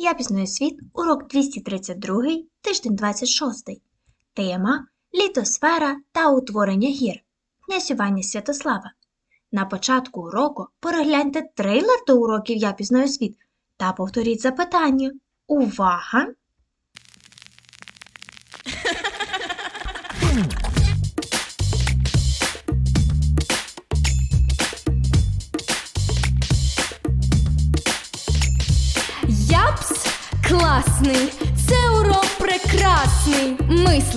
Я пізнаю світ, урок 232, тиждень 26. Тема Літосфера та утворення гір. Князювання Святослава. На початку уроку перегляньте трейлер до уроків Я пізнаю світ та повторіть запитання. Увага!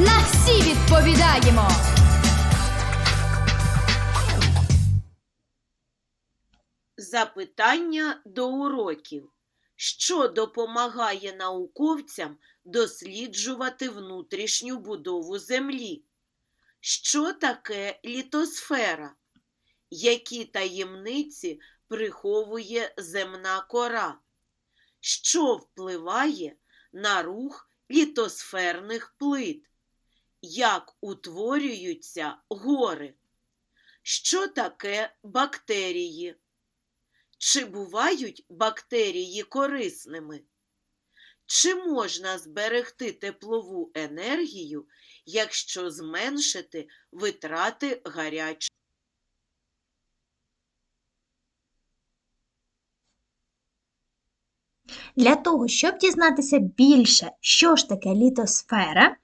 на всі відповідаємо. Запитання до уроків. Що допомагає науковцям досліджувати внутрішню будову Землі? Що таке літосфера? Які таємниці приховує земна кора? Що впливає на рух літосферних плит? Як утворюються гори? Що таке бактерії? Чи бувають бактерії корисними? Чи можна зберегти теплову енергію, якщо зменшити витрати гарячої? Для того, щоб дізнатися більше, що ж таке літосфера,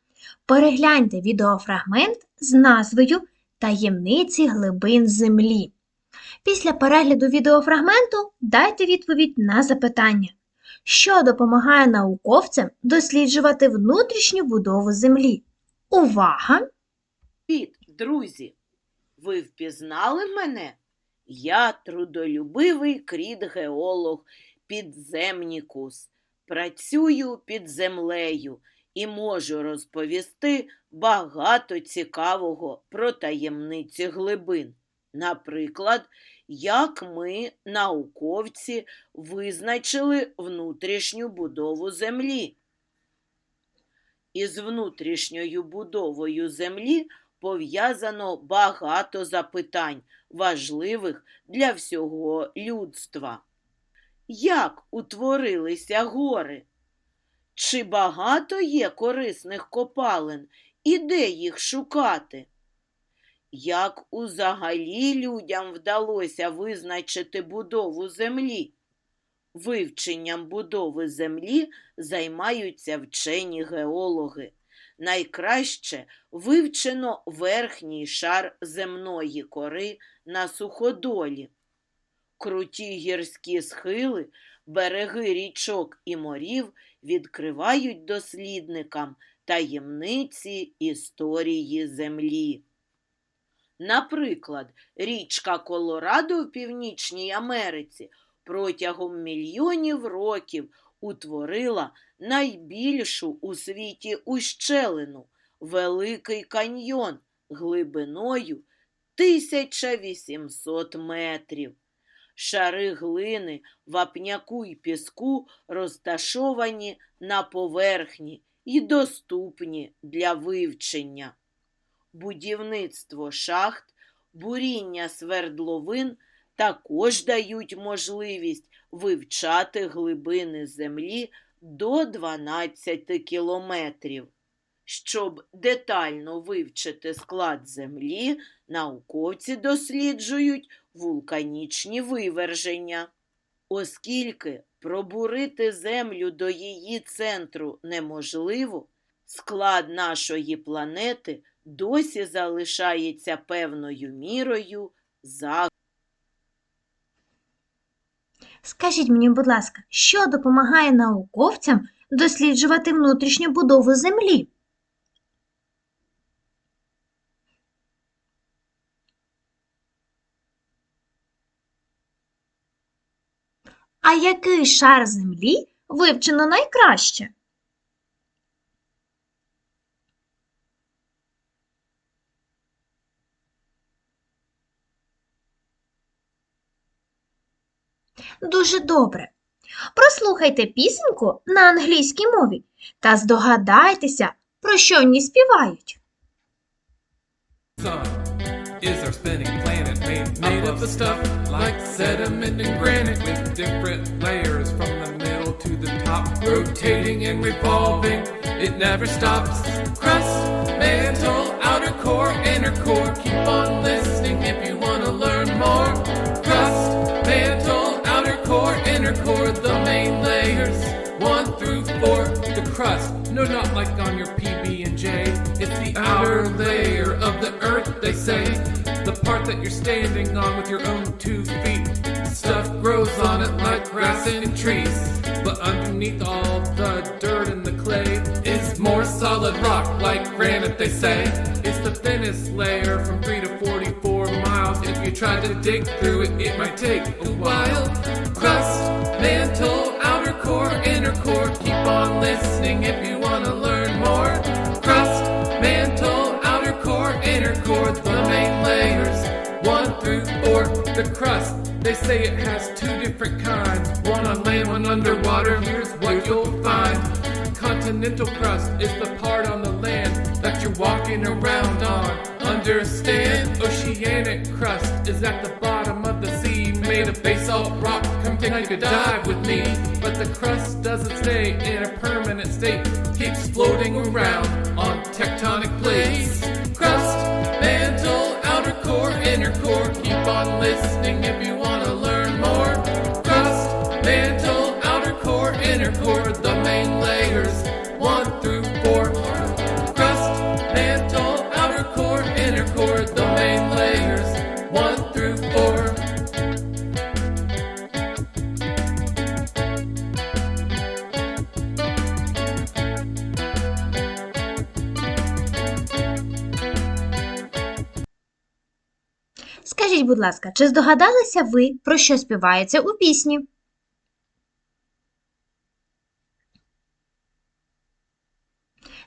перегляньте відеофрагмент з назвою Таємниці глибин Землі. Після перегляду відеофрагменту дайте відповідь на запитання, що допомагає науковцям досліджувати внутрішню будову Землі. Увага! Привіт, друзі! Ви впізнали мене? Я трудолюбивий кріт-геолог підземнікус. Працюю під землею і можу розповісти багато цікавого про таємниці глибин. Наприклад, як ми, науковці, визначили внутрішню будову Землі. Із внутрішньою будовою Землі пов'язано багато запитань, важливих для всього людства. Як утворилися гори? Чи багато є корисних копалин і де їх шукати? Як узагалі людям вдалося визначити будову землі? Вивченням будови землі займаються вчені геологи. Найкраще вивчено верхній шар земної кори на суходолі. Круті гірські схили, береги річок і морів відкривають дослідникам таємниці історії землі. Наприклад, річка Колорадо в Північній Америці протягом мільйонів років утворила найбільшу у світі ущелину Великий каньйон глибиною 1800 метрів. Шари глини, вапняку й піску розташовані на поверхні і доступні для вивчення. Будівництво шахт, буріння свердловин також дають можливість вивчати глибини землі до 12 кілометрів. Щоб детально вивчити склад землі, науковці досліджують вулканічні виверження. Оскільки пробурити землю до її центру неможливо, склад нашої планети досі залишається певною мірою за. Скажіть мені, будь ласка, що допомагає науковцям досліджувати внутрішню будову Землі? А який шар землі вивчено найкраще? Дуже добре. Прослухайте пісеньку на англійській мові та здогадайтеся, про що в співають. Sun is our spinning of stuff like sediment and granite with different layers from the middle to the top, rotating and revolving. It never stops. Crust, mantle, outer core, inner core. Keep on listening if you want to learn more. Crust, mantle, outer core, inner core, the main layers. One through four, the crust. No, not like on your PB and J. It's the outer layer of the earth, they say. The part that you're standing on with your own two feet. Stuff grows on it like grass and trees. But underneath all the dirt and the clay is more solid rock like granite, they say. It's the thinnest layer from 3 to 44 miles. If you try to dig through it, it might take a while. Crust, mantle, outer core, inner core. Keep on listening if you want to learn more. Crust, mantle, outer core, inner core. The crust, they say it has two different kinds. One on land, one underwater. Here's what you'll find. Continental crust is the part on the land that you're walking around on. Understand? Oceanic crust is at the bottom of the sea, made of basalt rock. Come take a dive with me. But the crust doesn't stay in a permanent state, keeps floating around on tectonic plates. Keep on listening if you want to learn more. Crust, mantle, outer core, inner core, the main layers, one through Скажіть, будь ласка, чи здогадалися ви, про що співається у пісні?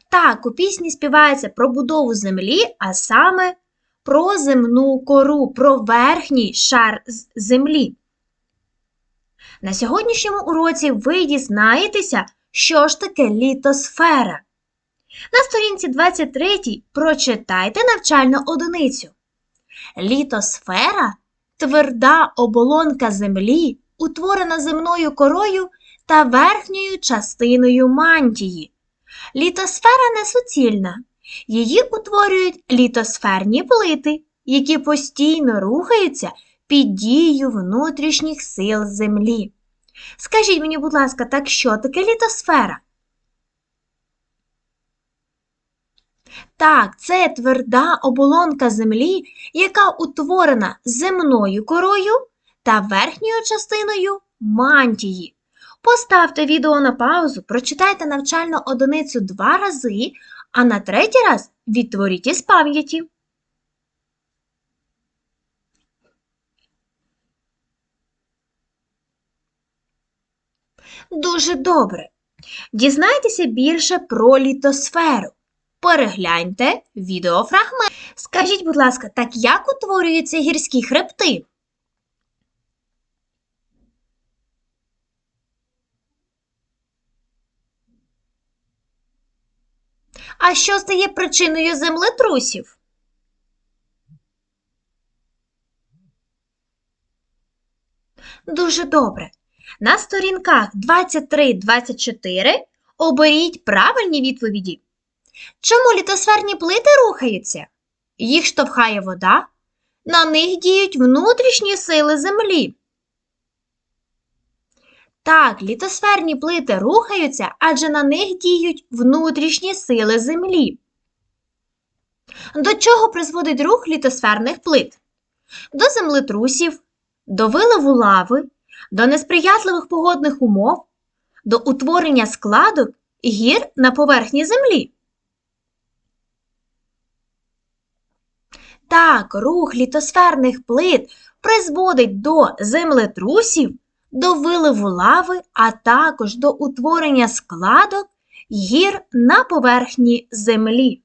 Так, у пісні співається про будову землі, а саме про земну кору, про верхній шар землі. На сьогоднішньому уроці ви дізнаєтеся, що ж таке літосфера. На сторінці 23 прочитайте навчальну одиницю. Літосфера тверда оболонка Землі, утворена земною корою та верхньою частиною мантії. Літосфера не суцільна. Її утворюють літосферні плити, які постійно рухаються під дією внутрішніх сил Землі. Скажіть мені, будь ласка, так що таке літосфера? Так, це тверда оболонка землі, яка утворена земною корою та верхньою частиною мантії. Поставте відео на паузу, прочитайте навчальну одиницю два рази, а на третій раз відтворіть із пам'яті. Дуже добре. Дізнайтеся більше про літосферу. Перегляньте відеофрагмент. Скажіть, будь ласка, так як утворюються гірські хребти? А що стає причиною землетрусів? Дуже добре. На сторінках 23-24 оберіть правильні відповіді. Чому літосферні плити рухаються? Їх штовхає вода, на них діють внутрішні сили Землі. Так, літосферні плити рухаються, адже на них діють внутрішні сили Землі. До чого призводить рух літосферних плит? До землетрусів, до виливу лави, до несприятливих погодних умов, до утворення складок гір на поверхні Землі. Так, рух літосферних плит призводить до землетрусів, до виливу лави, а також до утворення складок гір на поверхні землі.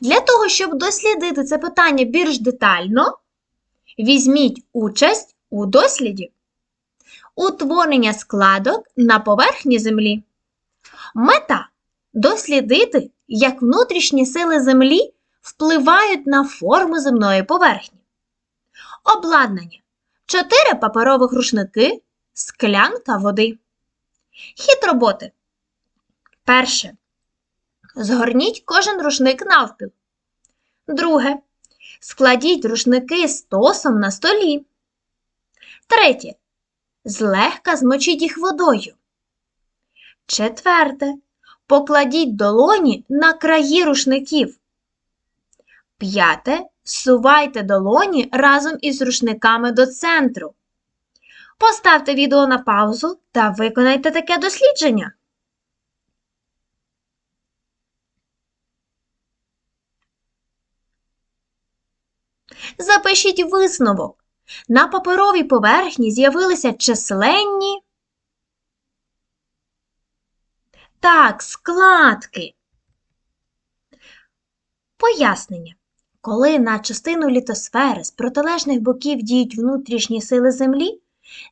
Для того, щоб дослідити це питання більш детально, візьміть участь у досліді утворення складок на поверхні землі. Мета дослідити, як внутрішні сили землі впливають на форму земної поверхні. Обладнання. Чотири паперових рушники, склянка води. Хід роботи. Перше. Згорніть кожен рушник навпіл. Друге. Складіть рушники стосом на столі. Третє. Злегка змочіть їх водою. Четверте. Покладіть долоні на краї рушників. П'яте. Всувайте долоні разом із рушниками до центру. Поставте відео на паузу та виконайте таке дослідження. Запишіть висновок. На паперовій поверхні з'явилися численні. Так, складки. Пояснення. Коли на частину літосфери з протилежних боків діють внутрішні сили Землі,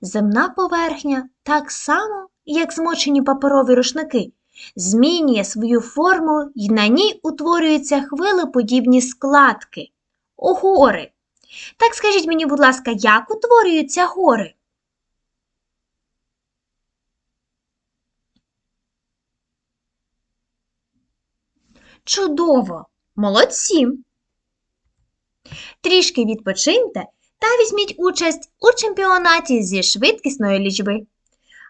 земна поверхня так само, як змочені паперові рушники, змінює свою форму і на ній утворюються хвилеподібні складки гори. Так скажіть мені, будь ласка, як утворюються гори? Чудово! Молодці! Трішки відпочиньте та візьміть участь у чемпіонаті зі швидкісної лічби.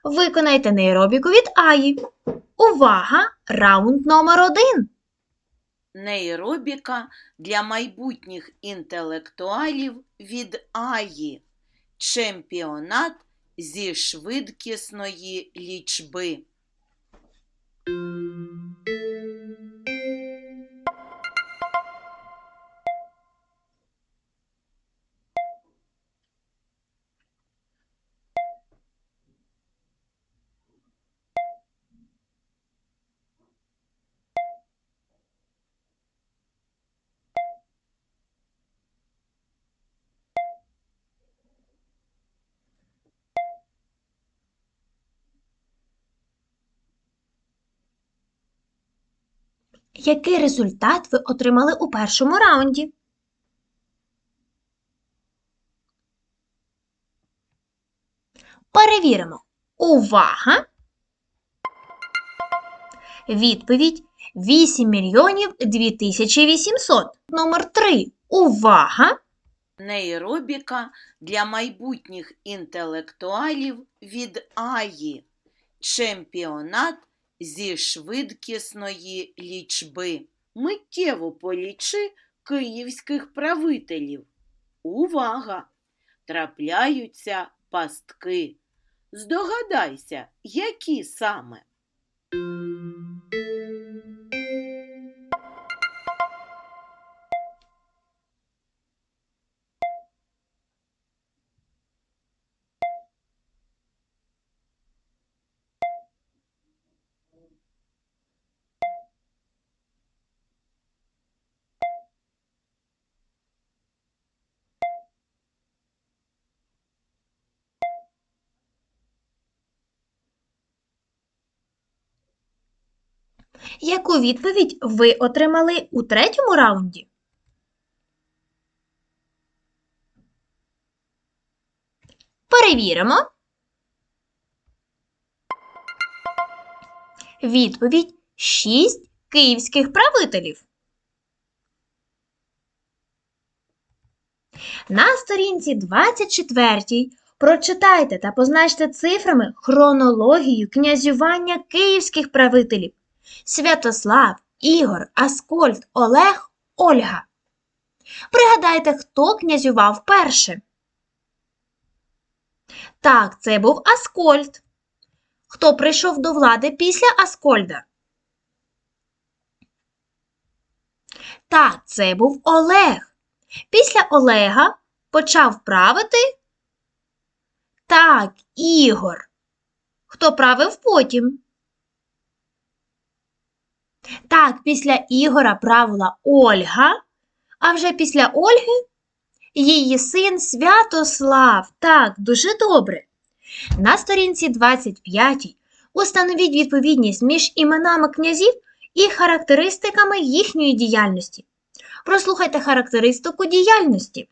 Виконайте нейробіку від Аї. Увага! Раунд номер один. Нейробіка для майбутніх інтелектуалів від Аї. Чемпіонат зі швидкісної лічби. Який результат ви отримали у першому раунді? Перевіримо. Увага! Відповідь 8 мільйонів 2800. Номер 3. Увага! Нейробіка для майбутніх інтелектуалів від Аї. Чемпіонат зі швидкісної лічби. Миттєво полічи київських правителів. Увага! Трапляються пастки. Здогадайся, які саме. Яку відповідь ви отримали у третьому раунді? Перевіримо. Відповідь 6 київських правителів. На сторінці 24 прочитайте та позначте цифрами хронологію князювання київських правителів. Святослав, Ігор, Аскольд, Олег, Ольга. Пригадайте, хто князював перше. Так, це був Аскольд. Хто прийшов до влади після Аскольда? Так, це був Олег. Після Олега почав правити? Так, Ігор. Хто правив потім? Так, після Ігора правила Ольга, а вже після Ольги її син Святослав. Так, дуже добре. На сторінці 25 установіть відповідність між іменами князів і характеристиками їхньої діяльності. Прослухайте характеристику діяльності.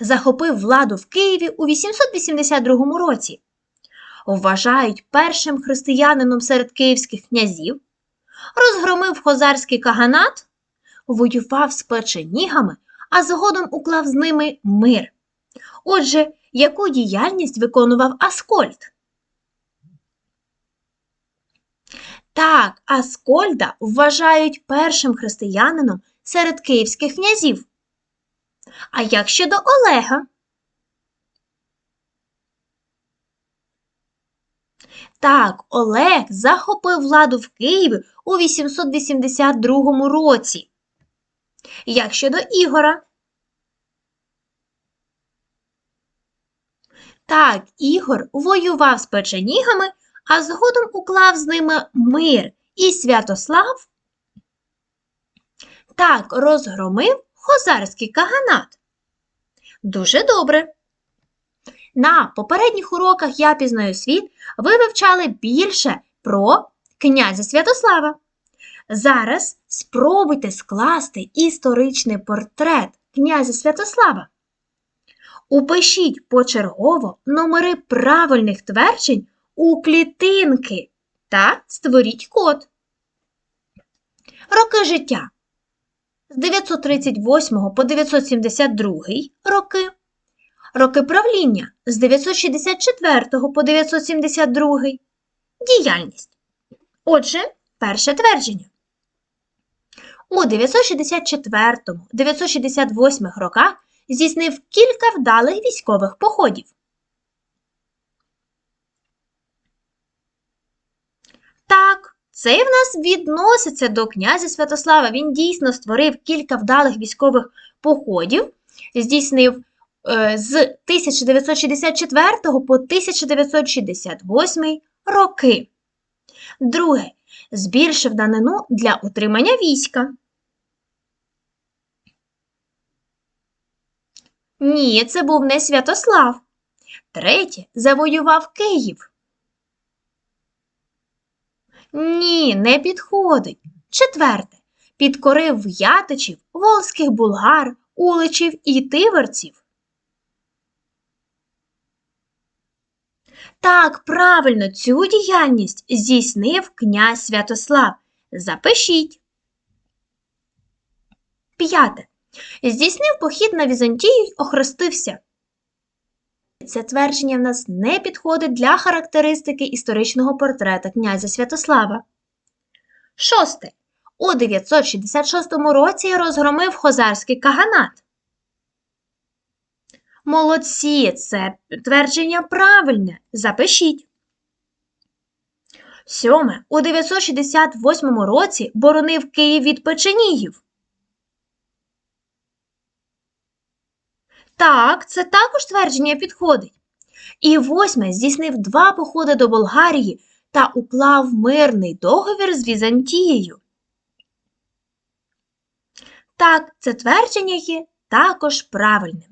Захопив владу в Києві у 882 році. Вважають першим християнином серед київських князів, розгромив хозарський каганат, воював з печенігами, а згодом уклав з ними мир. Отже, яку діяльність виконував Аскольд? Так, Аскольда вважають першим християнином серед київських князів. А як щодо Олега? Так, Олег захопив владу в Києві у 882 році. Як щодо Ігора? Так, Ігор воював з печенігами, а згодом уклав з ними мир і Святослав так розгромив хозарський каганат. Дуже добре. На попередніх уроках я пізнаю світ ви вивчали більше про князя Святослава. Зараз спробуйте скласти історичний портрет князя Святослава. Упишіть почергово номери правильних тверджень у клітинки та створіть код. Роки життя з 938 по 972 роки, роки правління з 964 по 972, діяльність. Отже, перше твердження. У 964-968 роках здійснив кілька вдалих військових походів. Так, це в нас відноситься до князя Святослава. Він дійсно створив кілька вдалих військових походів, здійснив з 1964 по 1968 роки. Друге. Збільшив данину для утримання війська. Ні, це був не Святослав. Третє. Завоював Київ. Ні, не підходить. Четверте. Підкорив в'ятичів, волзьких булгар, уличів і тиверців. Так, правильно, цю діяльність здійснив князь Святослав. Запишіть. П'яте. Здійснив похід на Візантію й охрестився. Це твердження в нас не підходить для характеристики історичного портрета князя Святослава. Шосте. У 966 році розгромив хозарський каганат. Молодці, це твердження правильне. Запишіть. Сьоме. У 968 році боронив Київ від печенігів. Так, це також твердження підходить. І восьме здійснив два походи до Болгарії та уклав мирний договір з Візантією. Так, це твердження є також правильним.